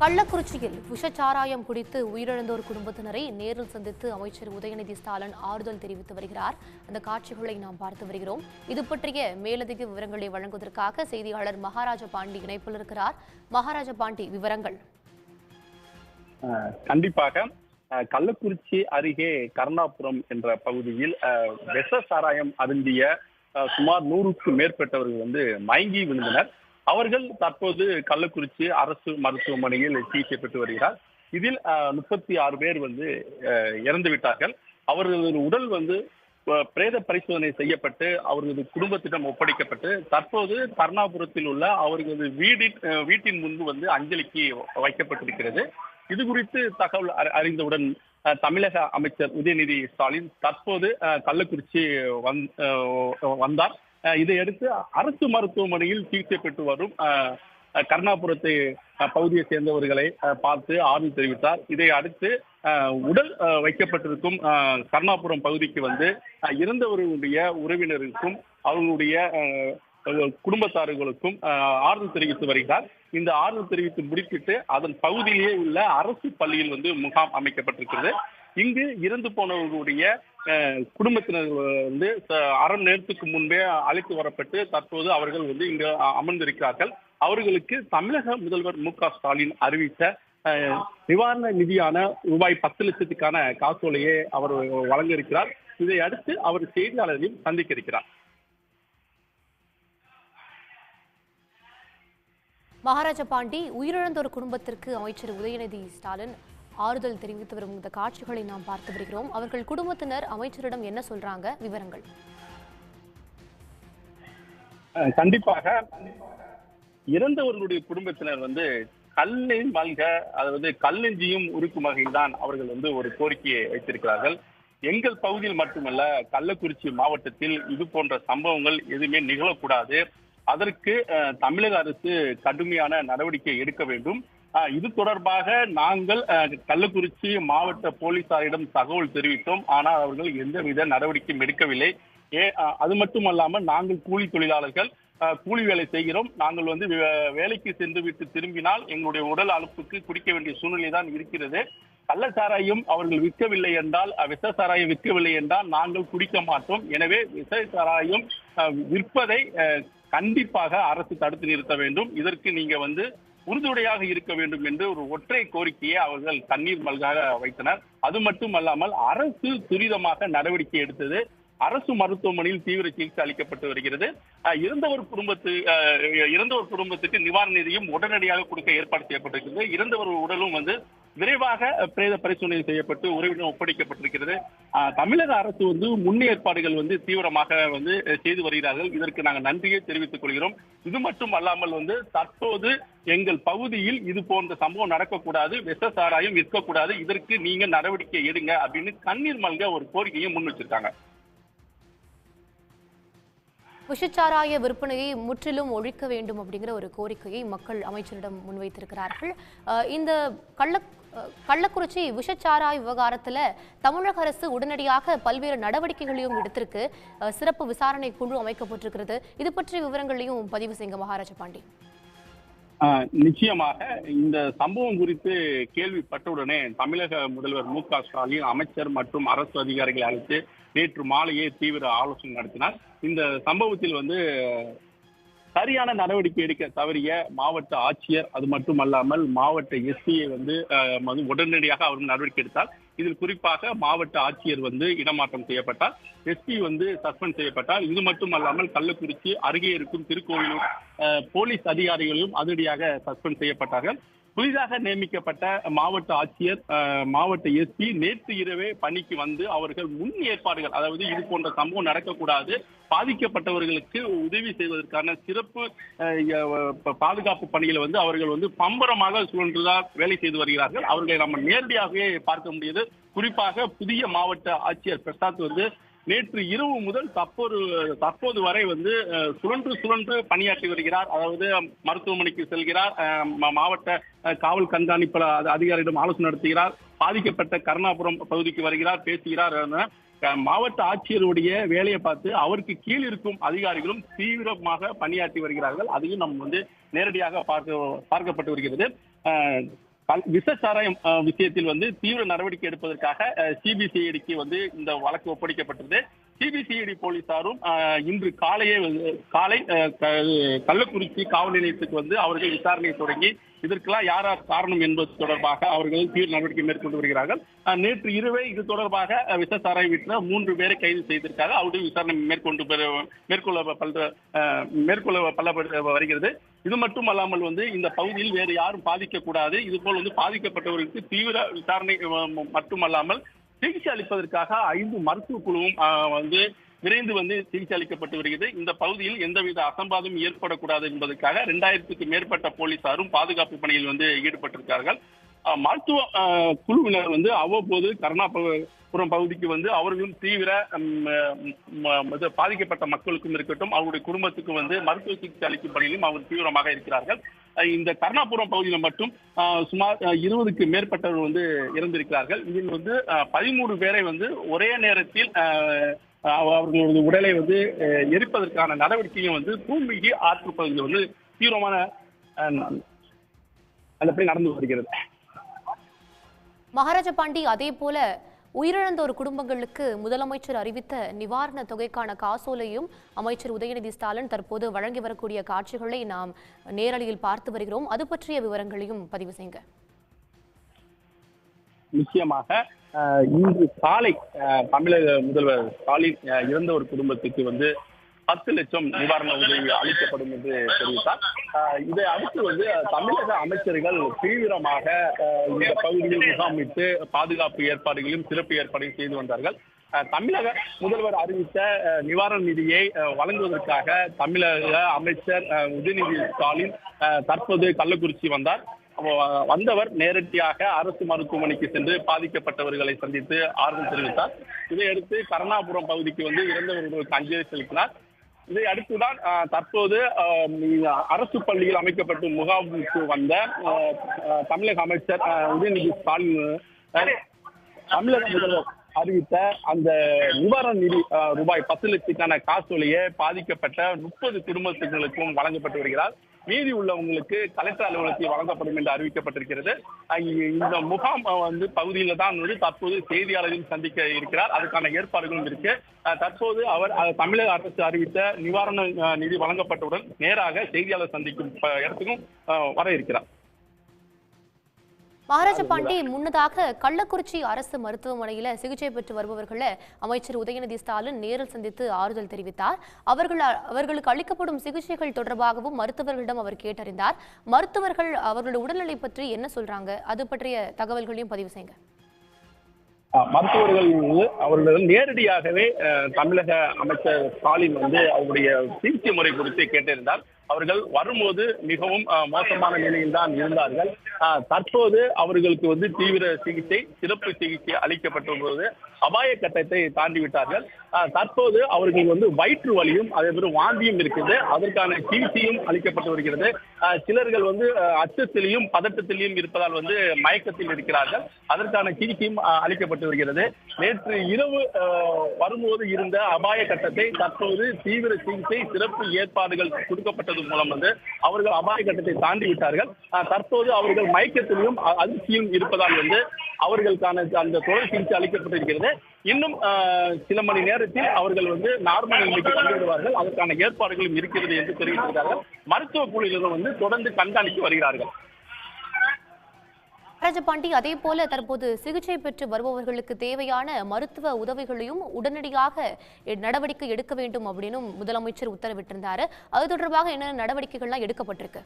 கள்ளக்குறிச்சியில் விஷச்சாராயம் குடித்து உயிரிழந்தோர் குடும்பத்தினரை நேரில் சந்தித்து அமைச்சர் உதயநிதி ஸ்டாலின் ஆறுதல் தெரிவித்து வருகிறார். அந்த காட்சிகளை நாம் பார்த்து வருகிறோம். இது பற்றிய மேலதிக விவரங்களை வழங்குவதற்காக செய்தியாளர் மகாராஜ பாண்டி இணைப்பில் இருக்கிறார். மகாராஜ பாண்டி விவரங்கள். கண்டிப்பாக அஹ் கள்ளக்குறிச்சி அருகே கருணாபுரம் என்ற பகுதியில் அஹ், விஷ சாராயம் அருந்திய அஹ், சுமார் நூறுக்கும் மேற்பட்டவர்கள் வந்து மயங்கி விழுந்தனர். அவர்கள் தற்போது கள்ளக்குறிச்சி அரசு மருத்துவமனையில் சிகிச்சை பெற்று வருகிறார். இதில் முப்பத்தி ஆறு பேர் வந்து இறந்து விட்டார்கள். அவர்களது உடல் வந்து பிரேத பரிசோதனை செய்யப்பட்டு அவர்களது குடும்பத்திடம் ஒப்படைக்கப்பட்டு தற்போது கர்ணாபுரத்தில் உள்ள அவர்களது வீடின் வீட்டின் முன்பு வந்து அஞ்சலிக்கு வைக்கப்பட்டிருக்கிறது. இது குறித்து தகவல் அறிந்தவுடன் அஹ், தமிழக அமைச்சர் உதயநிதி ஸ்டாலின் தற்போது அஹ், கள்ளக்குறிச்சி வந்- வந்தார். இதையடுத்து அரசு மருத்துவமனையில் சிகிச்சை பெற்று வரும் கர்ணாபுரத்தை கருணாபுரத்தை பகுதியை சேர்ந்தவர்களை பார்த்து ஆர்வம் தெரிவித்தார். இதை அடுத்து உடல் வைக்கப்பட்டிருக்கும் அஹ், கருணாபுரம் பகுதிக்கு வந்து இறந்தவர்களுடைய உறவினருக்கும் அவர்களுடைய குடும்பத்தார்களுக்கும் ஆறுதல் தெரிவித்து வருகிறார். இந்த ஆறுதல் தெரிவித்து முடித்துட்டு அதன் பகுதியிலேயே உள்ள அரசு பள்ளியில் வந்து முகாம் அமைக்கப்பட்டிருக்கிறது. இங்கு இறந்து போனவர்களுடைய குடும்பத்தினர் வந்து அரை நேரத்துக்கு முன்பே அழைத்து வரப்பட்டு தற்போது அவர்கள் வந்து இங்கு அமர்ந்திருக்கிறார்கள். அவர்களுக்கு தமிழக முதல்வர் மு க ஸ்டாலின் அறிவித்த நிவாரண நிதியான ரூபாய் பத்து லட்சத்துக்கான காசோலையை அவர் வழங்க இருக்கிறார் இதை அடுத்து அவர் செய்தியாளர்களையும் சந்திக்க இருக்கிறார் மகாராஜ பாண்டி உயிரிழந்தோர் குடும்பத்திற்கு அமைச்சர் உதயநிதி ஸ்டாலின் ஆறுதல் தெரிவித்து வரும் இந்த காட்சிகளை நாம் பார்த்து வருகிறோம். அவர்கள் குடும்பத்தினர் அமைச்சரிடம் என்ன சொல்றாங்க? விவரங்கள். கண்டிப்பாக இறந்தவர்களுடைய குடும்பத்தினர் வந்து கல்லின் மல்க அதாவது கல்லெஞ்சியும் உருக்கும் வகையில் தான் அவர்கள் வந்து ஒரு கோரிக்கையை வைத்திருக்கிறார்கள். எங்கள் பகுதியில் மட்டுமல்ல கள்ளக்குறிச்சி மாவட்டத்தில் இது போன்ற சம்பவங்கள் எதுவுமே நிகழக்கூடாது. அதற்கு அஹ், தமிழக அரசு கடுமையான நடவடிக்கை எடுக்க வேண்டும். இது தொடர்பாக நாங்கள் கள்ளக்குறிச்சி மாவட்ட போலீசாரிடம் தகவல் தெரிவித்தோம். ஆனால் அவர்கள் எந்தவித நடவடிக்கையும் எடுக்கவில்லை. ஏ அது மட்டுமல்லாமல் நாங்கள் கூலி தொழிலாளர்கள் கூலி வேலை செய்கிறோம். நாங்கள் வந்து வே- வேலைக்கு சென்று விட்டு திரும்பினால் எங்களுடைய உடல் அழுப்புக்கு குடிக்க வேண்டிய சூழ்நிலை தான் இருக்கிறது. கள்ள சாராயம் அவர்கள் விற்கவில்லை என்றால் விச விஷ சாராயம் விற்கவில்லை என்றால் நாங்கள் குடிக்க மாட்டோம். எனவே விஷ சாராயம் விற்பதை கண்டிப்பாக அரசு தடுத்து நிறுத்த வேண்டும். இதற்கு நீங்க வந்து உறுதுணையாக இருக்க வேண்டும் என்று ஒரு ஒற்றை கோரிக்கையை அவர்கள் தண்ணீர் மல்காக வைத்தனர். அது மட்டுமல்லாமல் அரசு துரிதமாக நடவடிக்கை எடுத்தது. அரசு மருத்துவமனையில் தீவிர சிகிச்சை அளிக்கப்பட்டு வருகிறது. இறந்த இறந்தவர் குடும்பத்து இறந்த இறந்தவர் குடும்பத்துக்கு நிவாரண நிதியும் உடனடியாக கொடுக்க ஏற்பாடு செய்யப்பட்டிருக்கிறது. இறந்தவர் உடலும் வந்து விரைவாக பிரேத பரிசோதனை செய்யப்பட்டு உறவினர் ஒப்படைக்கப்பட்டிருக்கிறது. தமிழக அரசு வந்து முன்னேற்பாடுகள் வந்து தீவிரமாக வந்து செய்து வருகிறார்கள். இதற்கு நாங்கள் நன்றியை தெரிவித்துக் கொள்கிறோம். இது மட்டும் அல்லாமல் வந்து தற்போது எங்கள் பகுதியில் இது போன்ற சம்பவம் நடக்கக்கூடாது. விஷ சாராயம் விற்கக்கூடாது. இதற்கு நீங்க நடவடிக்கை எடுங்க அப்படின்னு கண்ணீர் மல்க ஒரு கோரிக்கையை முன் வச்சிருக்காங்க. விஷச்சாராய விற்பனையை முற்றிலும் ஒழிக்க வேண்டும் அப்படிங்கிற ஒரு கோரிக்கையை மக்கள் அமைச்சரிடம் முன்வைத்திருக்கிறார்கள். இந்த கள்ள கள்ளக்குறிச்சி விஷச்சாராய விவகாரத்துல தமிழக அரசு உடனடியாக பல்வேறு நடவடிக்கைகளையும் எடுத்திருக்கு. சிறப்பு விசாரணை குழு அமைக்கப்பட்டிருக்கிறது. இது பற்றிய விவரங்களையும் பதிவு செய்யுங்க மகாராஜ பாண்டி. நிச்சயமாக இந்த சம்பவம் குறித்து கேள்விப்பட்டவுடனே தமிழக முதல்வர் மு க ஸ்டாலின் அமைச்சர் மற்றும் அரசு அதிகாரிகளை அழைத்து நேற்று மாலையே தீவிர ஆலோசனை நடத்தினார். இந்த சம்பவத்தில் வந்து சரியான நடவடிக்கை எடுக்க தவறிய மாவட்ட ஆட்சியர் அது மட்டுமல்லாமல் மாவட்ட எஸ்பியை வந்து உடனடியாக அவர் நடவடிக்கை எடுத்தார். இதில் குறிப்பாக மாவட்ட ஆட்சியர் வந்து இடமாற்றம் செய்யப்பட்டார். எஸ்பி வந்து சஸ்பெண்ட் செய்யப்பட்டார். இது மட்டுமல்லாமல் கள்ளக்குறிச்சி அருகே இருக்கும் திருக்கோவிலூர் போலீஸ் அதிகாரிகளும் அதிரடியாக சஸ்பெண்ட் செய்யப்பட்டார்கள். புதிதாக நியமிக்கப்பட்ட மாவட்ட ஆட்சியர் மாவட்ட எஸ்பி நேற்று இரவே பணிக்கு வந்து அவர்கள் முன் ஏற்பாடுகள் அதாவது இது போன்ற சம்பவம் நடக்கக்கூடாது பாதிக்கப்பட்டவர்களுக்கு உதவி செய்வதற்கான சிறப்பு பாதுகாப்பு பணிகளை வந்து அவர்கள் வந்து பம்பரமாக சுழன்றுதான் வேலை செய்து வருகிறார்கள். அவர்களை நம்ம நேரடியாகவே பார்க்க முடியுது. குறிப்பாக புதிய மாவட்ட ஆட்சியர் பிரசாத் வந்து நேற்று இரவு முதல் தற்போது தற்போது வரை வந்து சுழன்று சுழன்று பணியாற்றி வருகிறார். அதாவது மருத்துவமனைக்கு செல்கிறார். மா- மாவட்ட காவல் கண்காணிப்பு அதிகாரியிடம் ஆலோசனை நடத்துகிறார். பாதிக்கப்பட்ட கருணாபுரம் பகுதிக்கு வருகிறார் பேசுகிறார். மாவட்ட ஆட்சியருடைய வேலையை பார்த்து அவருக்கு கீழ் இருக்கும் அதிகாரிகளும் தீவிரமாக பணியாற்றி வருகிறார்கள். அதையும் நம்ம வந்து நேரடியாக பார்க்க பார்க்கப்பட்டு வருகிறது. விச சாராயம் விஷயத்தில் வந்து தீவிர நடவடிக்கை எடுப்பதற்காக சிபிசிஐடிக்கு வந்து இந்த வழக்கு ஒப்படைக்கப்பட்டது சிபிசிஐடி போலீசாரும் இன்று காலையே வந்து- காலை க- கள்ளக்குறிச்சி காவல் நிலையத்துக்கு வந்து அவர்கள் விசாரணை தொடங்கி இதற்கெல்லாம் யார் யார் காரணம் என்பது தொடர்பாக அவர்கள் தீவிர நடவடிக்கை மேற்கொண்டு வருகிறார்கள். நேற்று இரவே இது தொடர்பாக அஹ், வீட்டில் மூன்று பேரை கைது செய்திருக்காங்க. அவருடைய விசாரணை மேற்கொண்டு மேற்கொள்ள பல்ற மேற்கொள்ள பல வருகிறது. இது மட்டும் அல்லாமல் வந்து இந்த பகுதியில் வேறு யாரும் பாதிக்கக்கூடாது. இது போல் வந்து பாதிக்கப்பட்டவர்களுக்கு தீவிர விசாரணை மட்டுமல்லாமல் சிகிச்சை அளிப்பதற்காக ஐந்து மருத்துவ குழுவும் வந்து விரைந்து வந்து சிகிச்சை அளிக்கப்பட்டு வருகிறது. இந்த பகுதியில் எந்தவித அசம்பாதமும் ஏற்படக்கூடாது என்பதற்காக இரண்டாயிரத்துக்கு மேற்பட்ட போலீசாரும் பாதுகாப்பு பணியில் வந்து ஈடுபட்டிருக்கார்கள் மருத்துவ குழுவினர் வந்து அவ்வப்போது கருணாபுரம் பகுதிக்கு வந்து அவர்களும் தீவிர பாதிக்கப்பட்ட மக்களுக்கும் இருக்கட்டும் அவருடைய குடும்பத்துக்கும் வந்து மருத்துவ சிகிச்சை அளிக்கும் பணியிலும் அவர் தீவிரமாக இருக்கிறார்கள். இந்த கருணாபுரம் பகுதியில் மட்டும் சுமார் இருபதுக்கு மேற்பட்டவர் வந்து இறந்திருக்கிறார்கள். இதில் வந்து பதிமூணு பேரை வந்து ஒரே நேரத்தில் அவர்களது உடலை வந்து எரிப்பதற்கான நடவடிக்கையும் வந்து பூமிக்கு ஆற்று பகுதியில் வந்து தீவிரமான அஹ், நல்லபடி நடந்து வருகிறது. மகாராஜா பாண்டி அதே போல உயிரிழந்தோர் குடும்பங்களுக்கு முதலமைச்சர் அறிவித்த நிவாரண தொகைக்கான காசோலையும் அமைச்சர் உதயநிதி ஸ்டாலின் தற்போது வழங்கி வரக்கூடிய காட்சிகளை நாம் நேரலையில் பார்த்து வருகிறோம். அது பற்றிய விவரங்களையும் பதிவு செய்யுங்க. நிச்சயமாக இன்று காலை தமிழக முதல்வர் ஸ்டாலின் இறந்த ஒரு குடும்பத்துக்கு வந்து பத்து லட்சம் நிவாரண உதவி அளிக்கப்படும் என்று தெரிவித்தார். இதை அடுத்து வந்து தமிழக அமைச்சர்கள் தீவிரமாக இந்த பகுதியில் முகாமிட்டு பாதுகாப்பு ஏற்பாடுகளையும் சிறப்பு ஏற்பாடுகளையும் செய்து வந்தார்கள். தமிழக முதல்வர் அறிவித்த நிவாரண நிதியை வழங்குவதற்காக தமிழக அமைச்சர் உதயநிதி ஸ்டாலின் அஹ், தற்போது கள்ளக்குறிச்சி வந்தார். வந்தவர் நேரடியாக அரசு மருத்துவமனைக்கு சென்று பாதிக்கப்பட்டவர்களை சந்தித்து ஆறுதல் தெரிவித்தார். இதையடுத்து கருணாபுரம் பகுதிக்கு வந்து இறந்தவர்களுக்கு அஞ்சலி செலுத்தினார். இதை அடுத்துதான் தற்போது அரசு பள்ளியில் அமைக்கப்பட்ட முகாமுக்கு வந்த தமிழக அமைச்சர் உதயநிதி ஸ்டாலின் தமிழக முதல்வர். அறிவித்த அந்த நிவாரண நிதி அஹ், ரூபாய் பத்து லட்சத்துக்கான காசோலையை பாதிக்கப்பட்ட முப்பது குடும்பத்தினருக்கும் வழங்கப்பட்டு வருகிறார். மீதி உள்ளவங்களுக்கு கலெக்டர் அலுவலகத்தில் வழங்கப்படும் என்று அறிவிக்கப்பட்டிருக்கிறது. இந்த முகாம் வந்து பகுதியில தான் வந்து தற்போது செய்தியாளரையும் சந்திக்க இருக்கிறார். அதுக்கான ஏற்பாடுகளும் இருக்கு. அஹ், தற்போது அவர் தமிழக அரசு அறிவித்த நிவாரண நிதி வழங்கப்பட்டவுடன் நேராக செய்தியாளர் சந்திக்கும் இடத்துக்கும் வர இருக்கிறார். மகாராஜா பாண்டி முன்னதாக கள்ளக்குறிச்சி அரசு மருத்துவமனையில சிகிச்சை பெற்று வருபவர்களை அமைச்சர் உதயநிதி ஸ்டாலின் நேரில் சந்தித்து ஆறுதல் தெரிவித்தார். அவர்கள் அவர்களுக்கு அளிக்கப்படும் சிகிச்சைகள் தொடர்பாகவும் மருத்துவர்களிடம் அவர் கேட்டறிந்தார். மருத்துவர்கள் அவர்களுடைய உடல்நிலை பற்றி என்ன சொல்றாங்க? அது பற்றிய தகவல்களையும் பதிவு செய்யுங்க. மருத்துவர்கள் வந்து அவர்களிடம் நேரடியாகவே தமிழக அமைச்சர் ஸ்டாலின் வந்து அவருடைய சிகிச்சை முறை குறித்து கேட்டிருந்தார். அவர்கள் வரும்போது மிகவும் மோசமான நிலையில் தான் இருந்தார்கள் தற்போது அவர்களுக்கு வந்து தீவிர சிகிச்சை சிறப்பு சிகிச்சை அளிக்கப்பட்ட போது அபாய கட்டத்தை தாண்டி விட்டார்கள் தற்போது அவர்கள் வந்து வயிற்று வலியும் அதே மாதிரி வாந்தியும் இருக்குது அதற்கான சிகிச்சையும் அளிக்கப்பட்டு வருகிறது. சிலர்கள் வந்து அச்சத்திலையும் பதட்டத்திலையும் இருப்பதால் வந்து மயக்கத்தில் இருக்கிறார்கள். அதற்கான சிகிச்சையும் அளிக்கப்பட்டு வருகிறது. நேற்று இரவு வரும்போது இருந்த அபாய கட்டத்தை தற்போது தீவிர சிகிச்சை சிறப்பு ஏற்பாடுகள் கொடுக்கப்பட்டது மூலம் வந்து அவர்கள் அபாய கட்டத்தை தாண்டி விட்டார்கள். தற்போது அவர்கள் மயக்கத்திலும் அதிர்ச்சியும் இருப்பதால் வந்து அவர்களுக்கான அந்த தொடர் சிகிச்சை அளிக்கப்பட்டிருக்கிறது. இன்னும் சில மணி நேரத்தில் அவர்கள் வந்து நார்மல் நிலைக்கு கொண்டு விடுவார்கள் அதற்கான ஏற்பாடுகளும் இருக்கிறது என்று தெரிவித்திருக்கிறார்கள். மருத்துவ குழுவினர் வந்து தொடர்ந்து கண்காணித்து வருகிறார்கள். ராஜபாண்டி அதே போல தற்போது சிகிச்சை பெற்று வருபவர்களுக்கு தேவையான மருத்துவ உதவிகளையும் உடனடியாக நடவடிக்கை எடுக்க வேண்டும் அப்படின்னு முதலமைச்சர் உத்தரவிட்டிருந்தாரு. அது தொடர்பாக என்ன நடவடிக்கைகள்லாம் எடுக்கப்பட்டிருக்கு?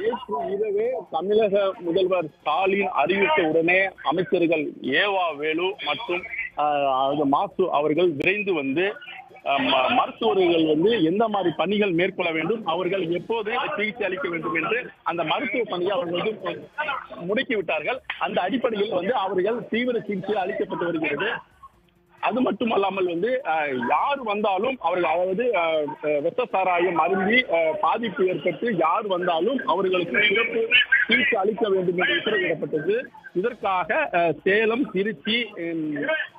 நேற்று இரவே தமிழக முதல்வர் ஸ்டாலின் அறிவித்த உடனே அமைச்சர்கள் ஏவா வேலு மற்றும் மாசு அவர்கள் விரைந்து வந்து மருத்துவர்கள் வந்து எந்த மாதிரி பணிகள் மேற்கொள்ள வேண்டும்? அவர்கள் எப்போது சிகிச்சை அளிக்க வேண்டும் என்று அந்த மருத்துவ பணியை அவர்கள் வந்து முடக்கி விட்டார்கள் அந்த அடிப்படையில் வந்து அவர்கள் தீவிர சிகிச்சை அளிக்கப்பட்டு வருகிறது. அது மட்டும் அல்லாமல் வந்து யார் வந்தாலும் அவர்கள் அதாவது வெத்த சாராயம் அருந்தி பாதிப்பு ஏற்பட்டு யார் வந்தாலும் அவர்களுக்கு சிறப்பு சிகிச்சை அளிக்க வேண்டும் என்று உத்தரவிடப்பட்டது. இதற்காக சேலம் திருச்சி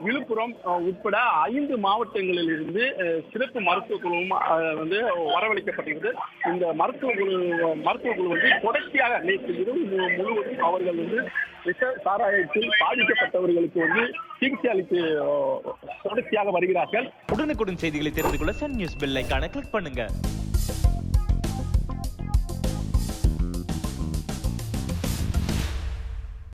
விழுப்புரம் உட்பட ஐந்து மாவட்டங்களில் இருந்து சிறப்பு மருத்துவ குழுவும் அஹ், வந்து வரவழைக்கப்பட்டிருந்தது இந்த மருத்துவ குழு மருத்துவ குழு வந்து தொடர்ச்சியாக நேற்று இரவு முழுவதும் அவர்கள் வந்து விஷ சாராயத்தில் பாதிக்கப்பட்டவர்களுக்கு வந்து சிகிச்சை அளித்து தொடர்ச்சியாக வருகிறார்கள். உடனுக்குடன் செய்திகளை தெரிந்து கொள்ள சன் நியூஸ் பெல் கிளிக் பண்ணுங்க.